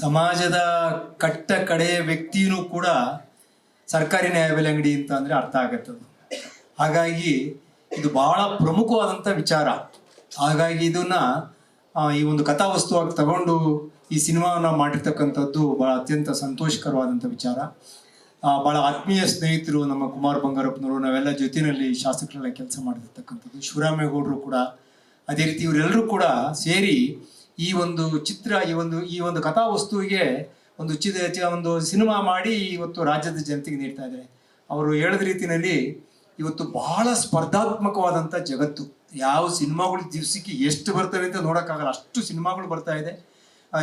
ಸಮಾಜದ ಕಟ್ಟ ಕಡೆಯ ವ್ಯಕ್ತಿಯೂ ಕೂಡ ಸರ್ಕಾರಿ ನ್ಯಾಯಬೆಲೆ ಅಂಗಡಿ ಅಂತ ಅಂದ್ರೆ ಅರ್ಥ ಆಗತ್ತದು ಹಾಗಾಗಿ ಇದು ಬಹಳ ಪ್ರಮುಖವಾದಂಥ ವಿಚಾರ. ಹಾಗಾಗಿ ಇದನ್ನ ಈ ಒಂದು ಕಥಾವಸ್ತುವಾಗಿ ತಗೊಂಡು ಈ ಸಿನಿಮಾವನ್ನ ಮಾಡಿರ್ತಕ್ಕಂಥದ್ದು ಬಹಳ ಅತ್ಯಂತ ಸಂತೋಷಕರವಾದಂಥ ವಿಚಾರ. ಬಹಳ ಆತ್ಮೀಯ ಸ್ನೇಹಿತರು ನಮ್ಮ ಕುಮಾರ್ ಬಂಗಾರಪ್ಪನವರು ನಾವೆಲ್ಲ ಜೊತೆಯಲ್ಲಿ ಶಾಸಕರೆಲ್ಲ ಕೆಲಸ ಮಾಡಿರ್ತಕ್ಕಂಥದ್ದು. ಶಿವರಾಮೇಗೌಡರು ಕೂಡ, ಅದೇ ರೀತಿ ಇವರೆಲ್ಲರೂ ಕೂಡ ಸೇರಿ ಈ ಒಂದು ಚಿತ್ರ, ಈ ಒಂದು ಈ ಒಂದು ಕಥಾವಸ್ತುವಿಗೆ ಒಂದು ಚಿದ ಚ- ಒಂದು ಸಿನಿಮಾ ಮಾಡಿ ಇವತ್ತು ರಾಜ್ಯದ ಜನತೆಗೆ ನೀಡ್ತಾ ಇದ್ದಾರೆ. ಅವರು ಹೇಳಿದ ರೀತಿಯಲ್ಲಿ ಇವತ್ತು ಬಹಳ ಸ್ಪರ್ಧಾತ್ಮಕವಾದಂಥ ಜಗತ್ತು. ಯಾವ ಸಿನಿಮಾಗಳು ದಿವಸಕ್ಕೆ ಎಷ್ಟು ಬರ್ತವೆ ಅಂತ ನೋಡೋಕ್ಕಾಗಲ್ಲ. ಅಷ್ಟು ಸಿನಿಮಾಗಳು ಬರ್ತಾ ಇದೆ.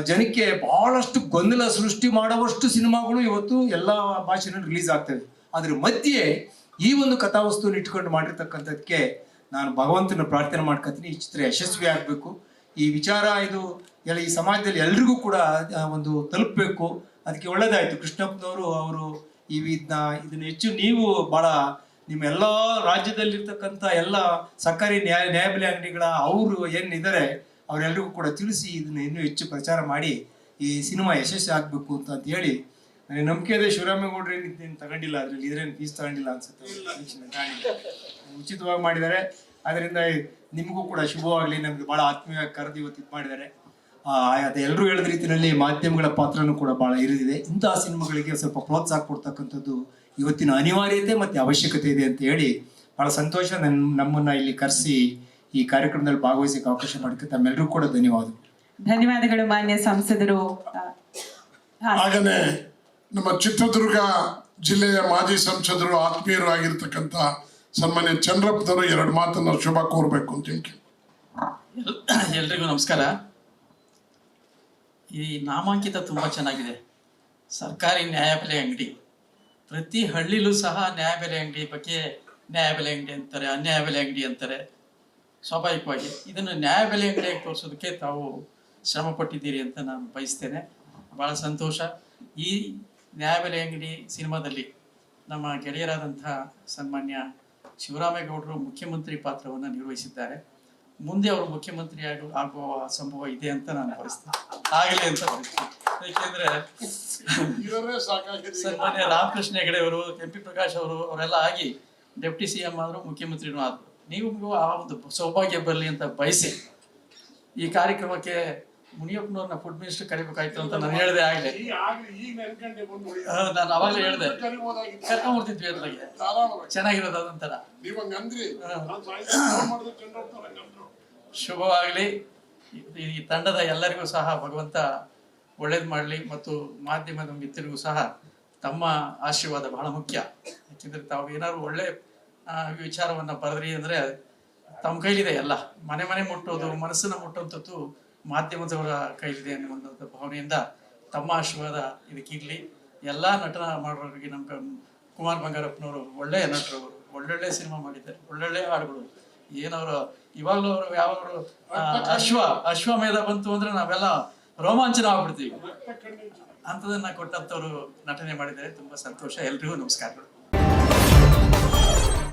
ಜನಕ್ಕೆ ಬಹಳಷ್ಟು ಗೊಂದಲ ಸೃಷ್ಟಿ ಮಾಡುವಷ್ಟು ಸಿನಿಮಾಗಳು ಇವತ್ತು ಎಲ್ಲ ಭಾಷೆನಲ್ಲಿ ರಿಲೀಸ್ ಆಗ್ತವೆ. ಅದ್ರ ಮಧ್ಯೆ ಈ ಒಂದು ಕಥಾವಸ್ತುವನ್ನು ಇಟ್ಕೊಂಡು ಮಾಡಿರ್ತಕ್ಕಂಥದ್ದಕ್ಕೆ ನಾನು ಭಗವಂತನ ಪ್ರಾರ್ಥನೆ ಮಾಡ್ಕೊತೀನಿ. ಈ ಚಿತ್ರ ಯಶಸ್ವಿ ಆಗಬೇಕು ಈ ವಿಚಾರ ಇದು ಎಲ್ಲ ಈ ಸಮಾಜದಲ್ಲಿ ಎಲ್ರಿಗೂ ಕೂಡ ಒಂದು ತಲುಪಬೇಕು. ಅದಕ್ಕೆ ಒಳ್ಳೇದಾಯ್ತು. ಕೃಷ್ಣಪ್ಪನವರು ಅವರು ಈ ಇದನ್ನ ಇದನ್ನು ಹೆಚ್ಚು ನೀವು ಬಹಳ ನಿಮ್ಮ ಎಲ್ಲ ರಾಜ್ಯದಲ್ಲಿರ್ತಕ್ಕಂಥ ಎಲ್ಲ ಸರ್ಕಾರಿ ನ್ಯಾಯ ನ್ಯಾಯಬೆಲೆ ಅಂಗಡಿಗಳ ಅವರು ಏನಿದ್ದಾರೆ ಅವರೆಲ್ಲರಿಗೂ ಕೂಡ ತಿಳಿಸಿ ಇದನ್ನ ಇನ್ನೂ ಹೆಚ್ಚು ಪ್ರಚಾರ ಮಾಡಿ ಈ ಸಿನಿಮಾ ಯಶಸ್ವಿ ಆಗಬೇಕು ಅಂತ ಅಂತ ಹೇಳಿ. ನನಗೆ ನಂಬಿಕೆ ಇದೆ ಶಿವರಾಮೇಗೌಡರು ಏನು ತಗೊಂಡಿಲ್ಲ ಅದ್ರಲ್ಲಿ ಇದ್ರೇನು ಫೀಸ್ ತಗೊಂಡಿಲ್ಲ ಅನ್ಸುತ್ತೆ. ಉಚಿತವಾಗಿ ಮಾಡಿದ್ದಾರೆ. ಅದರಿಂದ ನಿಮಗೂ ಕೂಡ ಶುಭವಾಗಲಿ. ನಮಗೆ ಬಹಳ ಆತ್ಮೀಯವಾಗಿ ಕರೆದು ಇವತ್ತು ಇದು ಮಾಡಿದ್ದಾರೆ. ಆ, ಅದು ಎಲ್ಲರೂ ಹೇಳಿದ ರೀತಿಯಲ್ಲಿ ಮಾಧ್ಯಮಗಳ ಪಾತ್ರನೂ ಕೂಡ ಬಹಳ ಇರಿದಿದೆ. ಇಂತಹ ಸಿನಿಮಾಗಳಿಗೆ ಸ್ವಲ್ಪ ಪ್ರೋತ್ಸಾಹ ಕೊಡ್ತಕ್ಕಂಥದ್ದು ಇವತ್ತಿನ ಅನಿವಾರ್ಯತೆ ಮತ್ತು ಅವಶ್ಯಕತೆ ಇದೆ ಅಂತ ಹೇಳಿ ಬಹಳ ಸಂತೋಷ ನನ್ನ ನಮ್ಮನ್ನ ಇಲ್ಲಿ ಕರೆಸಿ ಈ ಕಾರ್ಯಕ್ರಮದಲ್ಲಿ ಭಾಗವಹಿಸಕ್ಕೆ ಅವಕಾಶ ಮಾಡಿಕ್ಕೆ ತಮ್ಮೆಲ್ಲರೂ ಕೂಡ ಧನ್ಯವಾದ. ಧನ್ಯವಾದಗಳು ಮಾನ್ಯ ಸಂಸದರು. ನಮ್ಮ ಚಿತ್ರದುರ್ಗ ಜಿಲ್ಲೆಯ ಮಾಜಿ ಸಂಸದರು ಆತ್ಮೀಯರು ಆಗಿರ್ತಕ್ಕಂಥ ಸನ್ಮಾನ್ಯ ಚಂದ್ರಪ್ಪದವರು ಎರಡು ಮಾತನ್ನ ಶುಭ ಕೋರ್ಬೇಕು ಅಂತ ಹೇಳಿ. ಎಲ್- ಎಲ್ರಿಗೂ ನಮಸ್ಕಾರ. ಈ ನಾಮಾಂಕಿತ ತುಂಬ ಚೆನ್ನಾಗಿದೆ. ಸರ್ಕಾರಿ ನ್ಯಾಯಬೆಲೆ ಅಂಗಡಿ. ಪ್ರತಿ ಹಳ್ಳಿಲೂ ಸಹ ನ್ಯಾಯಬೆಲೆ ಅಂಗಡಿ ಬಗ್ಗೆ ನ್ಯಾಯಬೆಲೆ ಅಂಗಡಿ ಅಂತಾರೆ ಅನ್ಯಾಯಬೆಲೆ ಅಂಗಡಿ ಅಂತಾರೆ. ಸ್ವಾಭಾವಿಕವಾಗಿ ಇದನ್ನು ನ್ಯಾಯಬೆಲೆ ಅಂಗಡಿಯಾಗಿ ತೋರಿಸೋದಕ್ಕೆ ತಾವು ಶ್ರಮ ಪಟ್ಟಿದ್ದೀರಿ ಅಂತ ನಾನು ಬಯಸ್ತೇನೆ. ಭಾಳ ಸಂತೋಷ. ಈ ನ್ಯಾಯಬೆಲೆ ಅಂಗಡಿ ಸಿನಿಮಾದಲ್ಲಿ ನಮ್ಮ ಗೆಳೆಯರಾದಂಥ ಸನ್ಮಾನ್ಯ ಶಿವರಾಮೇಗೌಡರು ಮುಖ್ಯಮಂತ್ರಿ ಪಾತ್ರವನ್ನು ನಿರ್ವಹಿಸಿದ್ದಾರೆ. ಮುಂದೆ ಅವರು ಮುಖ್ಯಮಂತ್ರಿ ಆಗುವ ಆಗುವ ಸಂಭವ ಇದೆ ಅಂತ ನಾನು ಭಾವಿಸ್ತೇನೆ. ಆಗಲಿ ಅಂತ ಇವರೇ ಸಾಕಾಗಿದೆ ಸನ್ಮಾನ್ಯ ರಾಮಕೃಷ್ಣ ಹೆಗಡೆ ಅವರು ಎಂ ಪಿ ಪ್ರಕಾಶ್ ಅವರು ಅವರೆಲ್ಲ ಆಗಿ ಡೆಪ್ಟಿ ಸಿ ಎಂ ಆದರು ಮುಖ್ಯಮಂತ್ರಿನೂ ಆದರು. ನೀವು ಆ ಒಂದು ಸೌಭಾಗ್ಯ ಬರಲಿ ಅಂತ ಬಯಸಿ ಈ ಕಾರ್ಯಕ್ರಮಕ್ಕೆ ಮುನಿಯಪ್ಪನವ್ರನ್ನ ಫುಡ್ ಮಿನಿಸ್ಟರ್ ಕರಿಬೇಕಾಯ್ತು ಅಂತ ನಾನು ಹೇಳಿದೆ ಆಗಲೇ. ನಾನು ಅವಾಗಲೇ ಹೇಳಿದೆ. ಕರ್ಕೊಂಡ್ಬಿಡ್ತಿದ್ವಿ ಅದ್ರಾಗೆ. ಚೆನ್ನಾಗಿರೋದು ಅದೊಂಥರ ಶುಭವಾಗಲಿ. ಈ ತಂಡದ ಎಲ್ಲರಿಗೂ ಸಹ ಭಗವಂತ ಒಳ್ಳೇದು ಮಾಡಲಿ ಮತ್ತು ಮಾಧ್ಯಮದ ಮಿತ್ರರಿಗೂ ಸಹ ತಮ್ಮ ಆಶೀರ್ವಾದ ಬಹಳ ಮುಖ್ಯ. ಯಾಕೆಂದ್ರೆ ತಾವು ಏನಾದ್ರು ಒಳ್ಳೆ ವಿಚಾರವನ್ನ ಬರೆದ್ರಿ ಅಂದ್ರೆ ತಮ್ಮ ಕೈಲಿದೆ ಎಲ್ಲ. ಮನೆ ಮನೆ ಮುಟ್ಟೋದು ಮನಸ್ಸನ್ನ ಮುಟ್ಟುವಂಥದ್ದು ಮಾಧ್ಯಮದವರ ಕೈಲಿದೆ ಅನ್ನುವಂಥ ಭಾವನೆಯಿಂದ ತಮ್ಮ ಆಶೀರ್ವಾದ ಇದಕ್ಕಿರಲಿ ಎಲ್ಲ ನಟನ ಮಾಡೋರಿಗೆ ನಮ್ಮ ಕುಮಾರ್ ಬಂಗಾರಪ್ಪನವರು ಒಳ್ಳೆಯ ನಟರು. ಅವರು ಒಳ್ಳೊಳ್ಳೆ ಸಿನಿಮಾ ಮಾಡಿದ್ದಾರೆ. ಒಳ್ಳೊಳ್ಳೆ ಹಾಡುಗಳು. ಏನವರು ಇವಾಗಲೂ ಅವರು ಯಾವಾಗಲೂ ಅಶ್ವ ಅಶ್ವ ಮೇಧ ಬಂತು ಅಂದ್ರೆ ನಾವೆಲ್ಲ ರೋಮಾಂಚನ ಆಗ್ಬಿಡ್ತೀವಿ. ಅಂಥದನ್ನ ಕೊಟ್ಟಂಥವ್ರು ನಟನೆ ಮಾಡಿದ್ದಾರೆ. ತುಂಬಾ ಸಂತೋಷ. ಎಲ್ರಿಗೂ ನಮಸ್ಕಾರಗಳು.